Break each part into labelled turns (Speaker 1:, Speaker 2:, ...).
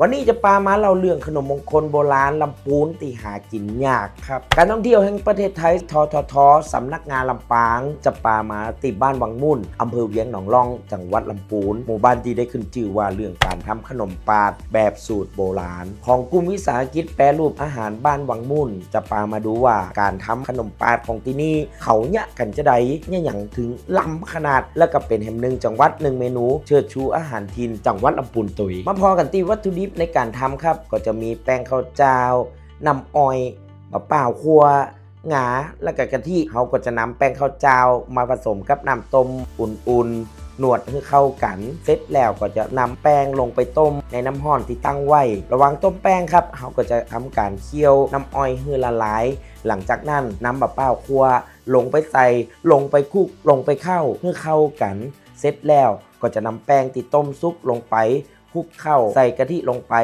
Speaker 1: วันนี้จะปามาเล่าเรื่องขนมมงคลโบราณลำปูนตีหากินยากครับ การท่องเที่ยวแห่งประเทศไทยทททสำนักงานลำปาง จะปามาติบ้านวังมุ่นอำเภอเวียงหนองร่อง จังหวัดลำปูน หมู่บ้านที่ได้ขึ้นชื่อว่าเรื่องการทำขนมปาดแบบสูตรโบราณ ของกลุ่มวิสาหกิจแปรรูปอาหารบ้านวังมุ่น จะปามาดูว่าการทำขนมปาดของที่นี่เขาเนี่ยกันจะได้เนี่ยอย่างถึงล้ำขนาดและก็เป็นแห่งหนึ่งจังหวัดหนึ่งเมนู เชิดชูอาหารทินจังหวัดลำพูนตุยมาพอกันที่วัตถุดิบในการทำครับ ก็จะมีแป้งข้าวเจ้าน้ำอ้อยมะเปล่าวคั่วงาและก็กะทิเขาก็จะนำแป้งข้าวเจ้ามาผสมกับน้ำต้มอุ่นๆ นวดให้เข้ากันเสร็จแล้วก็จะนำแป้งลงไปต้มในน้ำห้อนที่ตั้งไว้ ระหว่างต้มแป้งครับเขาก็จะทำการเคี่ยวน้ำอ้อยให้ละลาย หลังจากนั้นนำมะเปล่าวคั่วลงไปใส่ลงไปคลุกลงไปเข้าเพื่อเข้ากันเสร็จแล้วก็จะนำแป้งที่ต้มซุปลงไป คุกเข้าใส่กะทิลงไป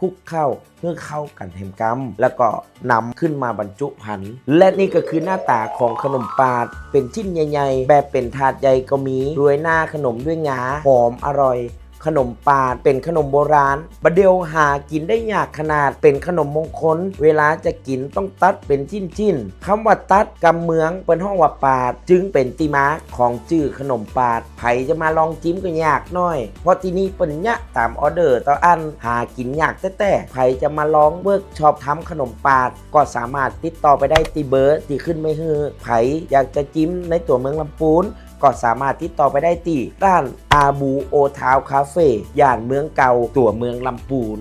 Speaker 1: คลุกเข้าเพื่อเข้ากันแหมกัมแล้วก็นำขึ้นมาบรรจุพันธุ์และนี่ก็คือหน้าตาของขนมปาด เป็นชิ้นใหญ่ๆ แบบเป็นถาดใหญ่ก็มีรวยหน้าขนมด้วยงาหอมอร่อย ขนมปาดเป็นขนมโบราณบะเดียวหากินได้ยากขนาดเป็นขนมมงคล เวลาจะกินต้องตัดเป็นชิ้นๆคำว่าตัดกำเมืองเป็นห้องว่าปาด จึงเป็นติมาของจื่อขนมปาดไผจะมาลองจิ้มก็ยากน้อย เพราะที่นี่เป็นยะตามออเดอร์ต่ออันหากินยากแต่ๆไผจะมาลองเวิร์กช็อปทำขนมปาด ก็สามารถติดต่อไปได้ตีเบอร์ที่ขึ้นไม่ฮือไผอยากจะจิ้มในตัวเมืองลำปูน ก็สามารถติดต่อไปได้ที่ร้านอาบูโอทาวคาเฟ่ย่านเมืองเก่าตัวเมืองลำปูน